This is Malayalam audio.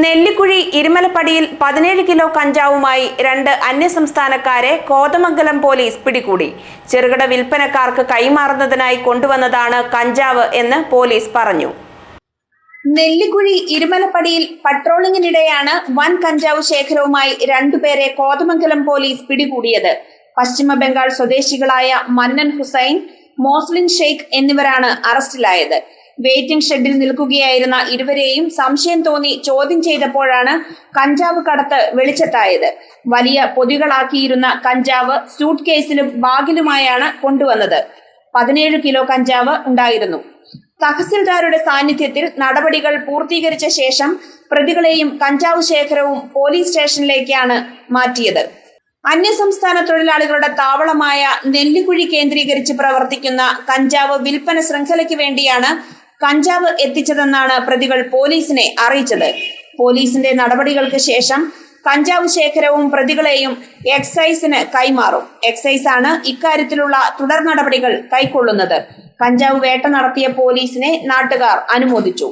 നെല്ലിക്കുഴി ഇരുമലപ്പടിയിൽ പതിനേഴ് കിലോ കഞ്ചാവുമായി രണ്ട് അന്യസംസ്ഥാനക്കാരെ കോതമംഗലം പോലീസ് പിടികൂടി. ചെറുകിട വിൽപ്പനക്കാർക്ക് കൈമാറുന്നതിനായി കൊണ്ടുവന്നതാണ് കഞ്ചാവ് എന്ന് പോലീസ് പറഞ്ഞു. നെല്ലിക്കുഴി ഇരുമലപ്പടിയിൽ പട്രോളിംഗിനിടെയാണ് വൻ കഞ്ചാവ് ശേഖരവുമായി രണ്ടുപേരെ കോതമംഗലം പോലീസ് പിടികൂടിയത്. പശ്ചിമ ബംഗാൾ സ്വദേശികളായ മന്നൻ ഹുസൈൻ മോസ്ലിൻ ഷെയ്ഖ് എന്നിവരാണ് അറസ്റ്റിലായത്. വെയിറ്റിംഗ് ഷെഡിൽ നിൽക്കുകയായിരുന്ന ഇരുവരെയും സംശയം തോന്നി ചോദ്യം ചെയ്തപ്പോഴാണ് കഞ്ചാവ് കടത്ത് വെളിച്ചത്തായത്. വലിയ പൊതികളാക്കിയിരുന്ന കഞ്ചാവ് സൂട്ട് കേസിലും ബാഗിലുമായാണ് കൊണ്ടുവന്നത്. പതിനേഴ് കിലോ കഞ്ചാവ് ഉണ്ടായിരുന്നു. തഹസിൽദാരുടെ സാന്നിധ്യത്തിൽ നടപടികൾ പൂർത്തീകരിച്ച ശേഷം പ്രതികളെയും കഞ്ചാവ് ശേഖരവും പോലീസ് സ്റ്റേഷനിലേക്കാണ് മാറ്റിയത്. അന്യസംസ്ഥാന തൊഴിലാളികളുടെ താവളമായ നെല്ലിക്കുഴി കേന്ദ്രീകരിച്ച് പ്രവർത്തിക്കുന്ന കഞ്ചാവ് വിൽപ്പന ശൃംഖലയ്ക്ക് വേണ്ടിയാണ് കഞ്ചാവ് എത്തിച്ചതെന്നാണ് പ്രതികൾ പോലീസിനെ അറിയിച്ചത്. പോലീസിന്റെ നടപടികൾക്ക് ശേഷം കഞ്ചാവ് ശേഖരവും പ്രതികളെയും എക്സൈസിന് കൈമാറും. എക്സൈസ് ആണ് ഇക്കാര്യത്തിലുള്ള തുടർ നടപടികൾ കൈക്കൊള്ളുന്നത്. കഞ്ചാവ് വേട്ട നടത്തിയ പോലീസിനെ നാട്ടുകാർ അനുമോദിച്ചു.